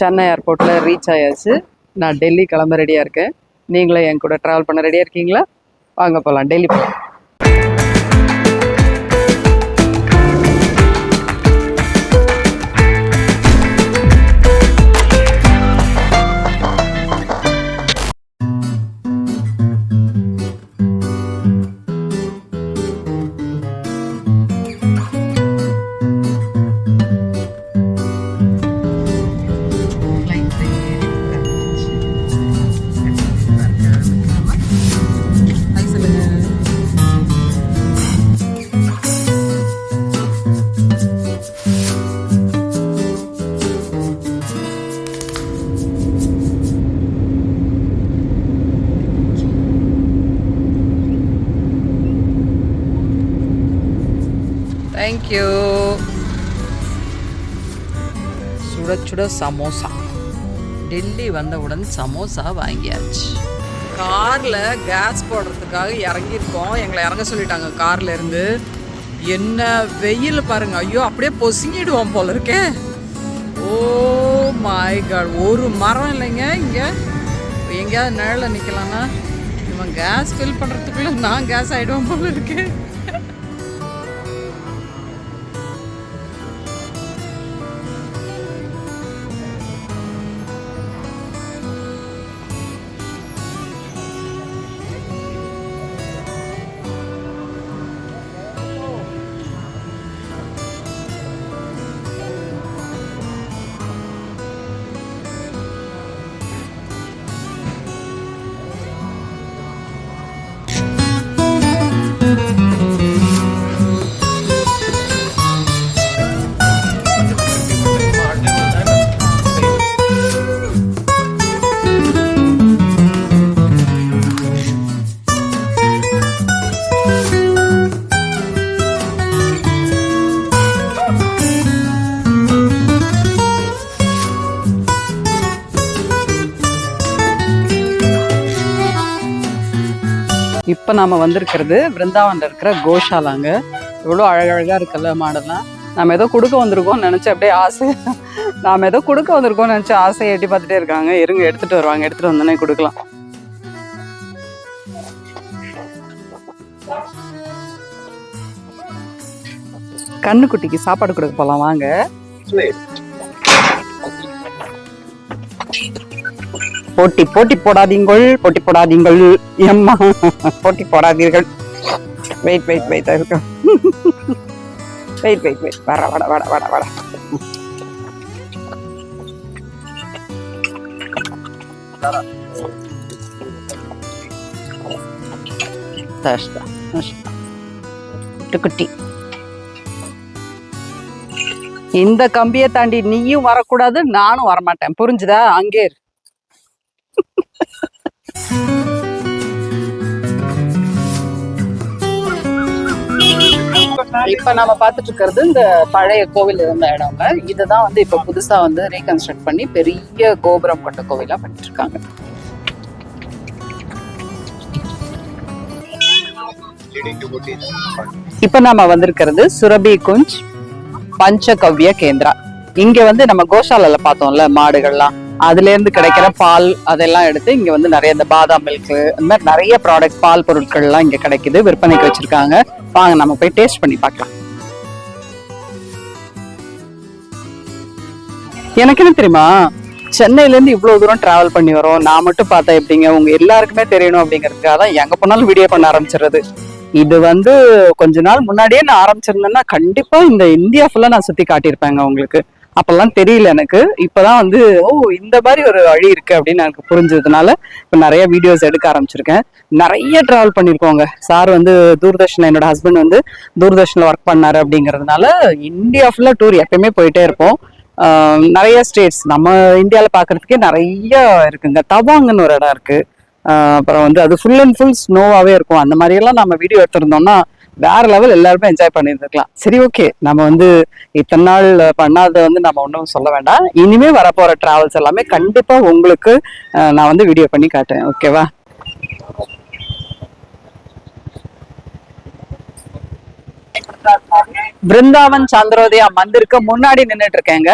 சென்னை ஏர்போர்ட்டில் ரீச் ஆயாச்சு. நான் டெல்லி கிளம்ப ரெடியாக இருக்கேன். நீங்களும் என் கூட ட்ராவல் பண்ண ரெடியாக இருக்கீங்களா? வாங்க போகலாம் டெல்லி போகலாம் சுட சமோசா. டெல்லி வந்தவுடன் சமோசா வாங்கியாச்சு. காரில் கேஸ் போடுறதுக்காக இறங்கியிருக்கோம். எங்களை இறங்க சொல்லிட்டாங்க கார்லேருந்து என்ன வெயில் பாருங்க. ஐயோ அப்படியே பொசுங்கிடுவோம் போல இருக்கே. Oh my god. ஒரு மரம் இல்லைங்க இங்கே. எங்கேயாவது நிழலில் நிற்கலாம்னா இவன் கேஸ் ஃபில் பண்ணுறதுக்குள்ளே நான் கேஸ் ஆகிடுவோம் போல இருக்கேன் இப்போ நாம் வந்திருக்கிறது பிருந்தாவனில் இருக்கிற கோஷாலாங்க. இவ்வளோ அழகழகாக இருக்குல்ல மாடெல்லாம். நம்ம ஏதோ கொடுக்க வந்திருக்கோம்னு நினச்சி அப்படியே ஆசை. நாம் ஏதோ கொடுக்க வந்திருக்கோம்னு நினச்சி ஆசையை எட்டி பார்த்துட்டே இருக்காங்க. இருங்க எடுத்துகிட்டு வருவாங்க. எடுத்துகிட்டு வந்தோடனே கொடுக்கலாம். கண்ணுக்குட்டிக்கு சாப்பாடு கொடுக்க போகலாம் வாங்க. போட்டி போட்டி போடாதீங்கள் போட்டி போடாதீங்கள். எம்மா போட்டி போடாதீர்கள். வெயிட் வெயிட் வெயிட் இருக்கும் வெயிட் வெயிட் வெயிட் வர வட வட வட வட குட்டி. இந்த கம்பியை தாண்டி நீயும் வரக்கூடாது நானும் வரமாட்டேன். புரிஞ்சுதா? அங்கே இரு. இப்ப நாம பாத்துட்டு இருக்கிறது இந்த பழைய கோவில் இருந்த இடங்க. இதுதான் வந்து இப்ப புதுசா வந்து ரீகன்ஸ்ட்ரக்ட் பண்ணி பெரிய கோபுரம் கொண்ட கோவிலா பண்ணிட்டு இருக்காங்க இப்ப நாம வந்திருக்கிறது சுரபி குஞ்ச் பஞ்சகவ்ய கேந்திரா. இங்க வந்து நம்ம கோஷாலைல பார்த்தோம்ல மாடுகள்லாம். அதுல இருந்து கிடைக்கிற பால் அதெல்லாம் எடுத்து இங்க வந்து நிறைய இந்த பாதாம் மில்க் இந்த மாதிரி நிறைய ப்ராடக்ட் பால் பொருட்கள் எல்லாம் இங்க கிடைக்குது விற்பனைக்கு வச்சிருக்காங்க. வாங்க நம்ம போய் டேஸ்ட் பண்ணி பார்க்கலாம். எனக்கு என்ன தெரியுமா? சென்னையில இருந்து இவ்வளவு தூரம் டிராவல் பண்ணி வரோம். நான் மட்டும் பார்த்தா எப்படிங்க? உங்க எல்லாருக்குமே தெரியணும் அப்படிங்கிறதுக்காக தான் எங்க போனாலும் வீடியோ பண்ண ஆரம்பிச்சிடுறது. இது வந்து கொஞ்ச நாள் முன்னாடியே நான் ஆரம்பிச்சிருந்தேன்னா கண்டிப்பா இந்த இந்தியா ஃபுல்லா நான் சுத்தி காட்டியிருப்பேங்க உங்களுக்கு. அப்பெல்லாம் தெரியல எனக்கு. இப்போதான் வந்து ஓ இந்த மாதிரி ஒரு வழி இருக்கு அப்படின்னு எனக்கு புரிஞ்சதுனால இப்போ நிறைய வீடியோஸ் எடுக்க ஆரம்பிச்சிருக்கேன். நிறைய ட்ராவல் பண்ணியிருக்கோங்க சார் வந்து தூர்தர்ஷன் என்னோட ஹஸ்பண்ட் வந்து தூர்தர்ஷனில் ஒர்க் பண்ணாரு அப்படிங்கிறதுனால இந்தியா ஃபுல்லாக டூர் எப்பயுமே போயிட்டே இருப்போம். நிறைய ஸ்டேட்ஸ் நம்ம இந்தியாவில் பார்க்கறதுக்கே நிறைய இருக்குங்க. தவாங்கன்னு ஒரு இடம் இருக்குது அப்புறம் வந்து அது ஃபுல் அண்ட் ஃபுல் ஸ்னோவாகவே இருக்கும். அந்த மாதிரியெல்லாம் நம்ம வீடியோ எடுத்திருந்தோம்னா வேற லெவல் எல்லாருமே என்ஜாய் பண்ணியிருந்துருக்கலாம் சரி ஓகே நம்ம வந்து இத்தனை நாள் பண்ணாத வந்து நம்ம ஒன்றும் சொல்ல வேண்டாம். இனிமே வரப்போற டிராவல்ஸ் எல்லாமே கண்டிப்பா உங்களுக்கு நான் வந்து வீடியோ பண்ணி காட்டுறேன். ஓகேவா பிருந்தாவன் சந்திரோதயா மந்திருக்கு முன்னாடி நின்னுட்டு இருக்கேங்க.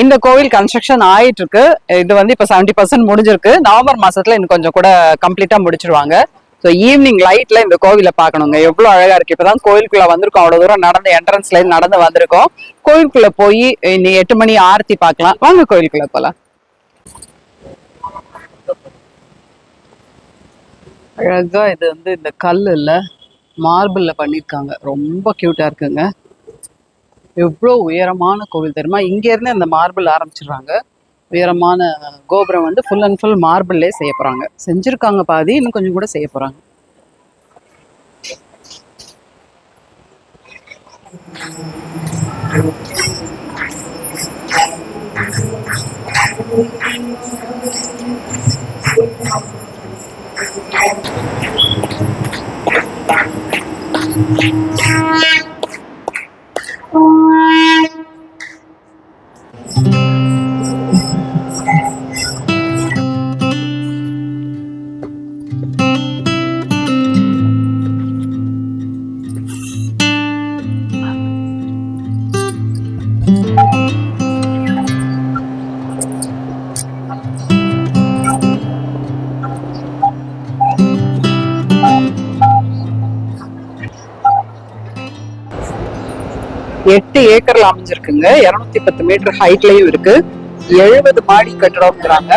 இந்த கோவில் கன்ஸ்ட்ரக்ஷன் ஆயிட்டு இருக்கு இது வந்து இப்ப செவன்டி பர்சன்ட் முடிஞ்சிருக்கு. நவம்பர் மாசத்துல இன்னும் கொஞ்சம் கூட கம்ப்ளீட்டா முடிச்சிருவாங்க. ஸோ ஈவினிங் லைட்ல இந்த கோவிலை பார்க்கணுங்க. எவ்வளவு அழகா இருக்கு. இப்பதான் கோயிலுக்குள்ள வந்திருக்கோம். அவ்வளோ தூரம் நடந்த என்ட்ரன்ஸ்ல இருந்து நடந்து வந்திருக்கோம். கோயிலுக்குள்ள போய் இன்னி எட்டு மணி ஆரத்தி பார்க்கலாம். வாங்க கோயிலுக்குள்ள போகலாம் அழகா இது வந்து இந்த கல் மார்பிள்ல பண்ணிருக்காங்க. ரொம்ப கியூட்டா இருக்குங்க. எவ்வளோ உயரமான கோவில் தெரியுமா? இங்கேருந்து அந்த மார்பிள் ஆரம்பிச்சிடுறாங்க. உயரமான கோபுரம் வந்து ஃபுல் அண்ட் ஃபுல் மார்பிள்லே செய்ய போறாங்க செஞ்சிருக்காங்க பாதி இன்னும் கொஞ்சம் கூட செய்ய போறாங்க you. ஏக்கர்ல அமைஞ்சிருக்குங்க. இருநூத்தி பத்து மீட்டர் ஹைட்லயும் இருக்கு. எழுபது மாடி கட்டடம்ங்கிறாங்க.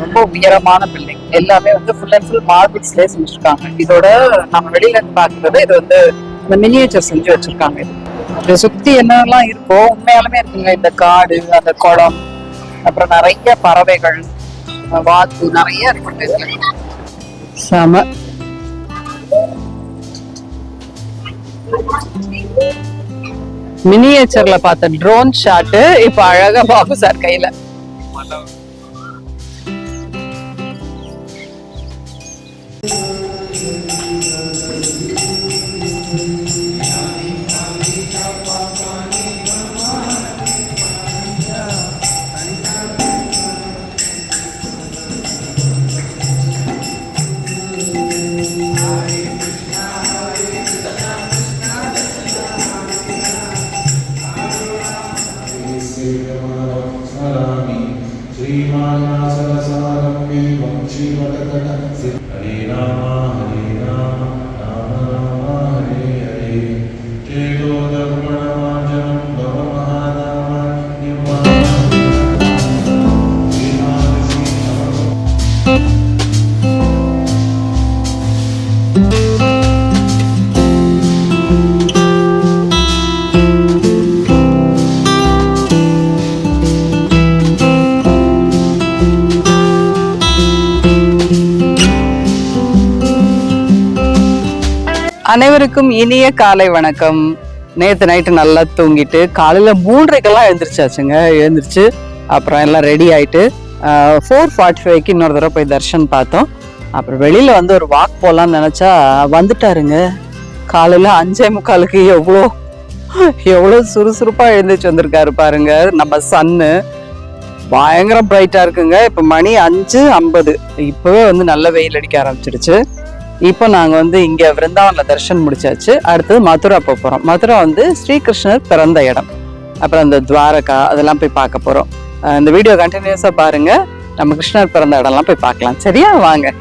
ரொம்ப உயரமான பில்டிங் எல்லாமே வந்து ஃபுல் அண்ட் ஃபுல் மார்பிள்ஸ்லயே செஞ்சிருக்காங்க. இதோட நம்ம வெளியில இருந்து பாக்குறது இது வந்து இந்த மினியேச்சர் செஞ்சு வச்சிருக்காங்க. இது இதை சுத்தி என்னெல்லாம் இருக்கோ உண்மையாலுமே இருக்குங்க. இந்த காடு அந்த குளம் அப்புறம் நிறைய பறவைகள் வாத்து நிறைய இருக்கு இதுல. செம. மினியேச்சர்ல பார்த்த ட்ரோன் ஷாட் இப்ப அழகா பாபு சார் கையில. श्रीमानासरसारम्ये वंशीवटकट हरे அனைவருக்கும் இனிய காலை வணக்கம். நேற்று நைட்டு நல்லா தூங்கிட்டு காலையில் மூன்றரைக்கெல்லாம் எழுந்திரிச்சாச்சுங்க. எழுந்திரிச்சு அப்புறம் எல்லாம் ரெடி ஆயிட்டு ஃபோர் ஃபார்ட்டி ஃபைவ்க்கு இன்னொரு தடவை போய் தர்ஷன் பார்த்தோம். அப்புறம் வெளியில் வந்து ஒரு வாக் போகலான்னு நினச்சா வந்துட்டாருங்க. காலையில் அஞ்சே முக்காலுக்கு எவ்வளோ எவ்வளோ சுறுசுறுப்பாக எழுந்திரிச்சு வந்திருக்காரு பாருங்க. நம்ம சன்னு பயங்கர பிரைட்டாக இருக்குங்க. இப்போ மணி அஞ்சு ஐம்பது. இப்போவே வந்து நல்ல வெயில் அடிக்க ஆரம்பிச்சிடுச்சு இப்போ நாங்கள் வந்து இங்கே விருந்தாவனில் தரிசனம் முடிச்சாச்சு. அடுத்தது மதுரா போக போறோம். மதுரா வந்து ஸ்ரீகிருஷ்ணர் பிறந்த இடம். அப்புறம் இந்த துவாரகா அதெல்லாம் போய் பார்க்க போறோம். இந்த வீடியோ கண்டினியூஸாக பாருங்க. நம்ம கிருஷ்ணர் பிறந்த இடம்லாம் போய் பார்க்கலாம். சரியா? வாங்க.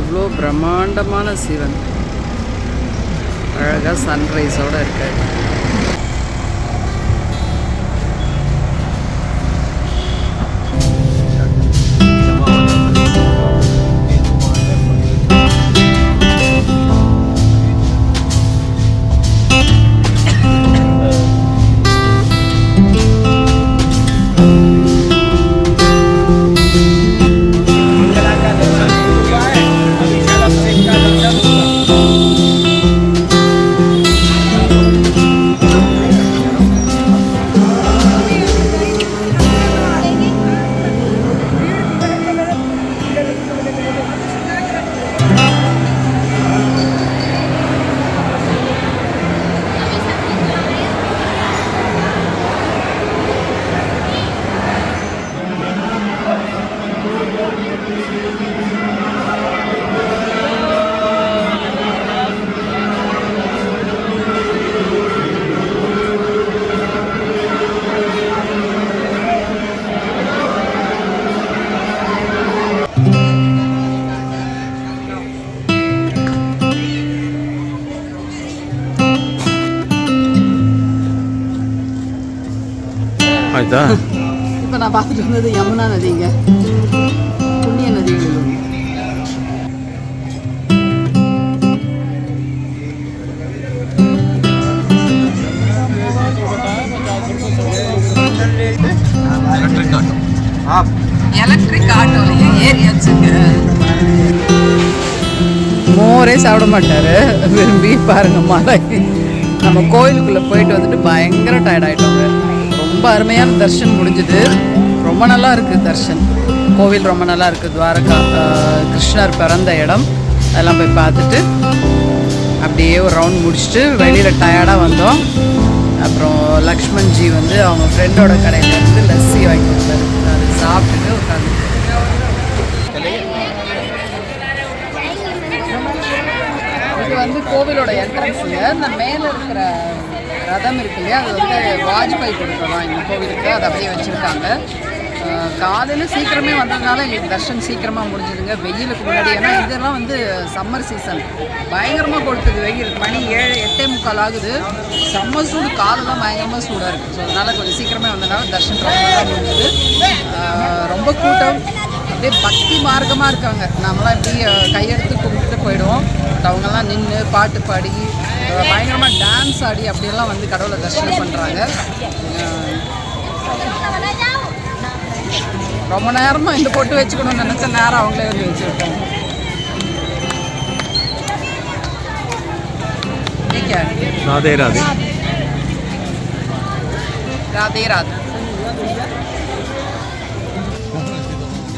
எவ்வளோ பிரம்மாண்டமான சிவன். அழகா சன்ரைஸோட இருக்காரு. இப்போ நான் பார்த்துட்டு இருந்தது யமுனா நதிங்க. புண்ணிய நதிகள் எலக்ட்ரிக் ஆட்டோ ஏறி வச்சுங்க. மோரே சாப்பிட மாட்டாரு. விரும்பி பாருங்க மழை நம்ம கோயிலுக்குள்ள போயிட்டு வந்துட்டு பயங்கர டயர்ட் ஆகிட்டோங்க ரொம்ப அருமையான தர்ஷன் முடிஞ்சது. ரொம்ப நல்லா இருக்குது தர்ஷன். கோவில் ரொம்ப நல்லா இருக்குது துவாரகா கிருஷ்ணர் பிறந்த இடம். அதெல்லாம் போய் பார்த்துட்டு அப்படியே ஒரு ரவுண்ட் முடிச்சுட்டு வெளியில் டயர்டாக வந்தோம். அப்புறம் லக்ஷ்மண் ஜி வந்து அவங்க ஃப்ரெண்டோட கடையில் வந்து லஸ்ஸி வாங்கி கொடுத்தாரு. அது சாப்பிட்டுட்டு உட்காந்து இது வந்து கோவிலோட என்ட்ரன்ஸுங்க இந்த மேலே இருக்கிற ரதம் இருக்கு இல்லையா? அது வந்து வாஜ்பாய் கொடுக்கலாம் இந்த கோவிலுக்கு. அதை அப்படியே வச்சுருக்காங்க. காலையில் சீக்கிரமே வந்ததுனால எங்களுக்கு தர்ஷன் சீக்கிரமாக முடிஞ்சுதுங்க. வெயிலுக்கு முன்னாடி. ஏன்னா இதெல்லாம் வந்து சம்மர் சீசன் பயங்கரமாக கொடுத்தது வெயில். மணி ஏழு எட்டே முக்கால் ஆகுது. செம்ம சூடு. காலெல்லாம் பயங்கரமாக சூடாக இருக்குது ஸோ அதனால் கொஞ்சம் சீக்கிரமே வந்ததுனால தர்ஷன் ரொம்ப முடிஞ்சது. ரொம்ப கூட்டம். அப்படியே பக்தி மார்க்கமாக இருக்காங்க. நம்மளாம் இப்படி கையெடுத்து கும்பிட்டுட்டு போயிடுவோம். பட் அவங்கெல்லாம் நின்று பாட்டு பாடி பயங்கரமாக டான்ஸ் ஆடி அப்படியெல்லாம் வந்து கடவுளை தரிசனம் பண்ணுறாங்க ரொம்ப நேரமாக இந்த பொட்டு வச்சுக்கணும்னு நினச்ச நேரம் அவங்களே வந்து வச்சிருக்காங்க. ராதே ராதே. ராதே ராதே.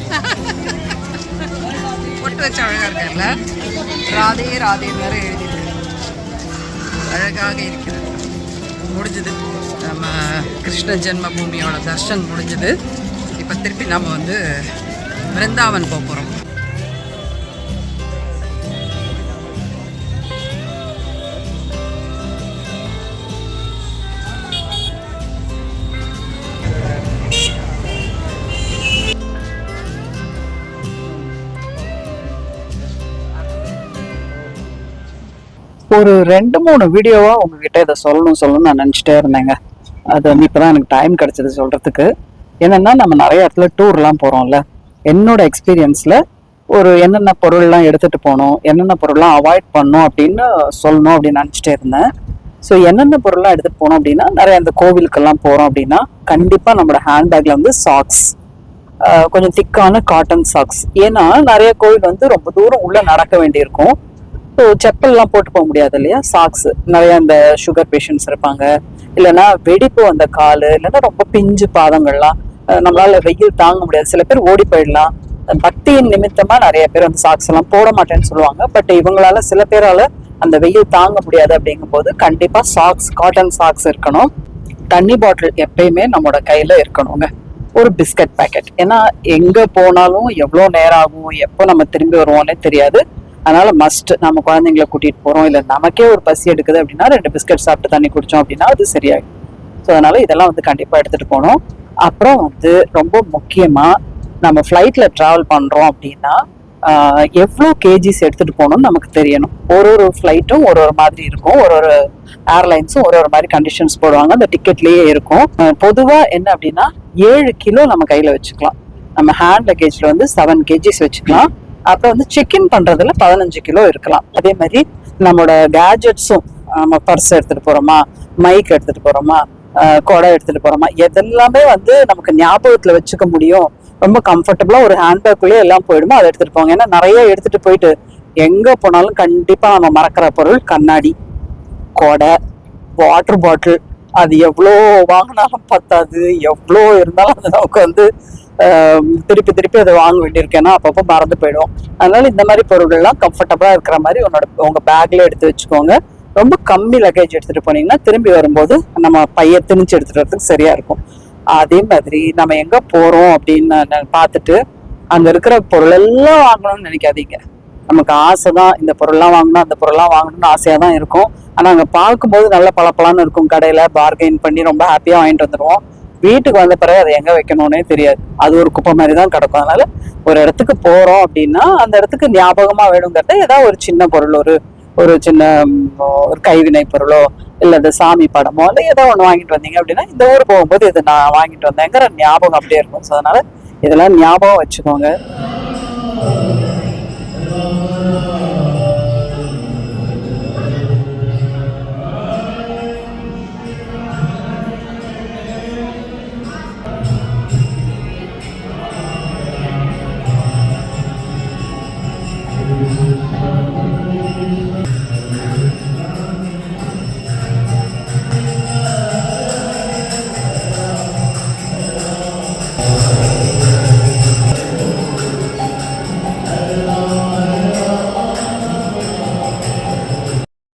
பொட்டு வச்ச அழகாக இருக்கார்ல. ராதே ராதே மாதிரி எழுதி அழகாக இருக்கிறது. முடிஞ்சது. நம்ம கிருஷ்ண ஜென்மபூமியோட தர்ஷன் முடிஞ்சது. இப்போ திருப்பி நம்ம வந்து பிருந்தாவன் போக போகிறோம் ஒரு ரெண்டு மூணு வீடியோவா உங்ககிட்ட இதை சொல்லணும் சொல்லணும்னு நான் நினச்சிட்டே இருந்தேங்க. அது வந்து இப்போதான் எனக்கு டைம் கிடைச்சது சொல்றதுக்கு. என்னன்னா நம்ம நிறைய இடத்துல டூர்லாம் போறோம்ல. என்னோட எக்ஸ்பீரியன்ஸ்ல ஒரு என்னென்ன பொருள்லாம் எடுத்துட்டு போகணும் என்னென்ன பொருள்லாம் அவாய்ட் பண்ணணும் அப்படின்னு சொல்லணும் அப்படின்னு நினச்சிட்டே இருந்தேன். ஸோ என்னென்ன பொருள்லாம் எடுத்துட்டு போனோம் அப்படின்னா நிறைய இந்த கோவிலுக்கெல்லாம் போறோம் அப்படின்னா கண்டிப்பா நம்மளோட ஹேண்ட்பேக்ல வந்து சாக்ஸ் கொஞ்சம் திக்கான காட்டன் சாக்ஸ் ஏன்னா நிறைய கோவில் வந்து ரொம்ப தூரம் உள்ள நடக்க வேண்டியிருக்கும். ஸோ செப்பல்லாம் போட்டு போக முடியாது இல்லையா? சாக்ஸ் நிறைய இந்த சுகர் பேஷண்ட்ஸ் இருப்பாங்க. இல்லைன்னா வெடிப்பு வந்த கால் இல்லைன்னா ரொம்ப பிஞ்சு பாதங்கள்லாம் நம்மளால வெயில் தாங்க முடியாது. சில பேர் ஓடி போயிடலாம். பக்தியின் நிமித்தமா நிறைய பேர் அந்த சாக்ஸ் எல்லாம் போட மாட்டேன்னு சொல்லுவாங்க. பட் இவங்களால சில பேரால அந்த வெயில் தாங்க முடியாது அப்படிங்கும்போது கண்டிப்பா சாக்ஸ் காட்டன் சாக்ஸ் இருக்கணும். தண்ணி பாட்டில் எப்பயுமே நம்மளோட கையில இருக்கணுங்க. ஒரு பிஸ்கட் பேக்கெட் ஏன்னா எங்க போனாலும் எவ்வளோ நேரம் ஆகும் எப்போ நம்ம திரும்பி வருவோம்னே தெரியாது. அதனால மஸ்ட் நம்ம குழந்தைங்களை கூட்டிட்டு போறோம். இல்ல நமக்கே ஒரு பசி எடுக்குது அப்படின்னா ரெண்டு பிஸ்கட் சாப்பிட்டு தண்ணி குடிச்சோம் அப்படின்னா அது சரியாகும் ஸோ அதனால இதெல்லாம் வந்து கண்டிப்பா எடுத்துட்டு போகணும். அப்புறம் வந்து ரொம்ப முக்கியமா நம்ம ஃப்ளைட்ல டிராவல் பண்றோம் அப்படின்னா எவ்வளோ கேஜிஸ் எடுத்துட்டு போகணும்னு நமக்கு தெரியணும். ஒரு ஒரு ஃப்ளைட்டும் ஒரு ஒரு மாதிரி இருக்கும். ஒரு ஒரு ஏர்லைன்ஸும் ஒரு ஒரு மாதிரி கண்டிஷன்ஸ் போடுவாங்க. அந்த டிக்கெட்லயே இருக்கும். பொதுவாக பொதுவா என்ன அப்படின்னா ஏழு கிலோ நம்ம கையில வச்சுக்கலாம். நம்ம ஹேண்ட் லக்கேஜ்ல வந்து செவன் கேஜிஸ் வச்சுக்கலாம். அப்புறம் வந்து செக்இன் பண்றதுல பதினஞ்சு கிலோ இருக்கலாம். அதே மாதிரி நம்மளோட கேஜெட்ஸும் நம்ம பர்ஸ் எடுத்துட்டு போறோமா மைக் எடுத்துட்டு போறோமா குடை எடுத்துட்டு போறோமா எதெல்லாமே வந்து நமக்கு ஞாபகத்துல வச்சுக்க முடியும். ரொம்ப கம்ஃபர்டபுளா ஒரு ஹேண்ட்பேக்குள்ளே எல்லாம் போயிடுமோ அதை எடுத்துட்டு போங்க. ஏன்னா நிறைய எடுத்துட்டு போயிட்டு எங்க போனாலும் கண்டிப்பா நம்ம மறக்கிற பொருள் கண்ணாடி கொடை வாட்டர் பாட்டில் அது எவ்வளோ வாங்கினாலும் பத்தாது. எவ்வளோ இருந்தாலும் அது நமக்கு வந்து திருப்பி திருப்பி அதை வாங்க வேண்டியிருக்கேன்னா அப்பப்போ மறந்து போயிடும். அதனால இந்த மாதிரி பொருட்கள்லாம் கம்ஃபர்டபுளாக இருக்கிற மாதிரி உன்னோட உங்கள் பேக்ல எடுத்து வச்சுக்கோங்க. ரொம்ப கம்மி லக்கேஜ் எடுத்துகிட்டு போனீங்கன்னா திரும்பி வரும்போது நம்ம பைய திணிச்சு எடுத்துகிட்டு வரதுக்கு சரியாக இருக்கும். அதே மாதிரி நம்ம எங்கே போகிறோம் அப்படின்னு பார்த்துட்டு அங்கே இருக்கிற பொருள் எல்லாம் வாங்கணும்னு நினைக்காதீங்க. நமக்கு ஆசை தான் இந்த பொருள்லாம் வாங்கணும் அந்த பொருள்லாம் வாங்கணும்னு ஆசையாக தான் இருக்கும். ஆனால் அங்கே பார்க்கும்போது நல்ல பளபளன்னு இருக்கும் கடையில் பார்கெயின் பண்ணி ரொம்ப ஹாப்பியாக வாங்கிட்டு வந்துடுவோம் வீட்டுக்கு வந்த பிறகு அதை எங்கே வைக்கணும்னே தெரியாது. அது ஒரு குப்பை மாதிரி தான் கிடக்கும். அதனால ஒரு இடத்துக்கு போகிறோம் அப்படின்னா அந்த இடத்துக்கு ஞாபகமாக வேணுங்கிறத ஏதாவது ஒரு சின்ன பொருள் ஒரு ஒரு சின்ன ஒரு கைவினை பொருளோ இல்லை இந்த சாமி படமோ இல்லை ஏதோ ஒன்று வாங்கிட்டு வந்தீங்க அப்படின்னா இந்த ஊர் போகும்போது இது நான் வாங்கிட்டு வந்தேங்கிற ஞாபகம் அப்படியே இருக்கும். ஸோ அதனால இதெல்லாம் ஞாபகம் வச்சுக்கோங்க.